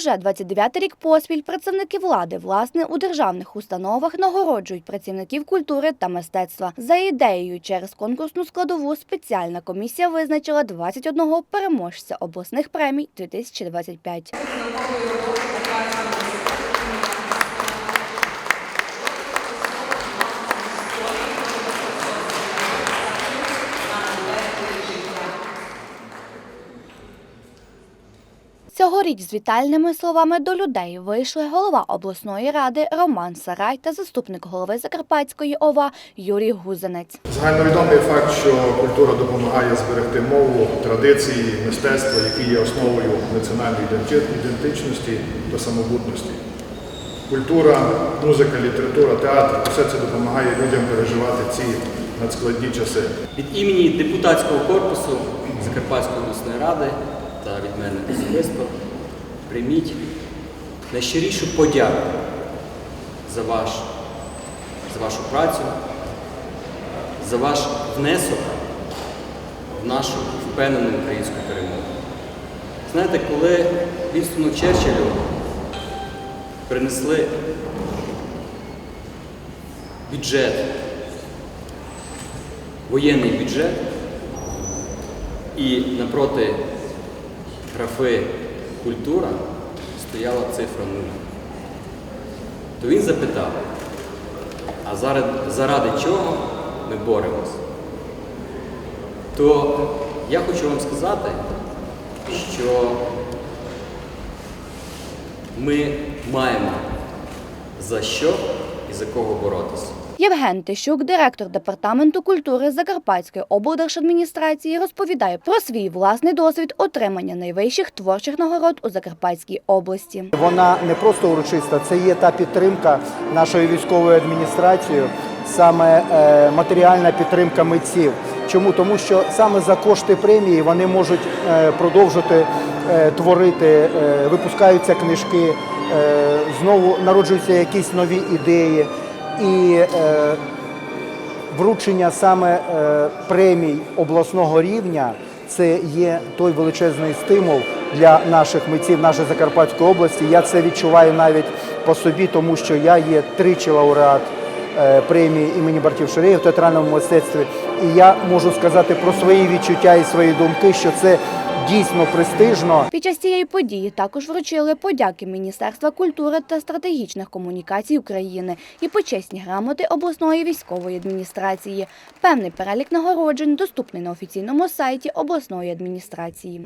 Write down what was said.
Уже 29-й рік поспіль працівники влади, власне, у державних установах нагороджують працівників культури та мистецтва. За ідеєю, через конкурсну складову спеціальна комісія визначила 21 переможця обласних премій 2025. Цьогоріч з вітальними словами до людей вийшли голова обласної ради Роман Сарай та заступник голови Закарпатської ОВА Юрій Гузенець. Загальновідомий факт, що культура допомагає зберегти мову, традиції, мистецтво, які є основою національної ідентичності та самобутності. Культура, музика, література, театр все це допомагає людям переживати ці надскладні часи. Від імені депутатського корпусу Закарпатської обласної ради та від мене особисто прийміть найщирішу подяку за, ваш, за вашу працю, за ваш внесок в нашу впевнену українську перемогу. Знаєте, коли Вінстону Черчиллю принесли бюджет воєнний бюджет і напроти графи культура стояла цифра нуль. То він запитав, а заради, заради чого ми боремось? То я хочу вам сказати, що ми маємо за що і за кого боротися. Євген Тищук, директор департаменту культури Закарпатської облдержадміністрації, розповідає про свій власний досвід отримання найвищих творчих нагород у Закарпатській області. Вона не просто урочиста, це є та підтримка нашою військовою адміністрацією, саме е, матеріальна підтримка митців. Чому? Тому що саме за кошти премії вони можуть е, продовжити е, творити, випускаються книжки, знову народжуються якісь нові ідеї. І е, вручення саме е, премій обласного рівня це є той величезний стимул для наших митців нашої Закарпатської області. Я це відчуваю навіть по собі, тому що я є тричі лауреат е, премії імені Бартів Ширея в театральному мистецтві. І я можу сказати про свої відчуття і свої думки, що це дійсно престижно. Під час цієї події також вручили подяки Міністерства культури та стратегічних комунікацій України і почесні грамоти обласної військової адміністрації. Певний перелік нагороджень доступний на офіційному сайті обласної адміністрації.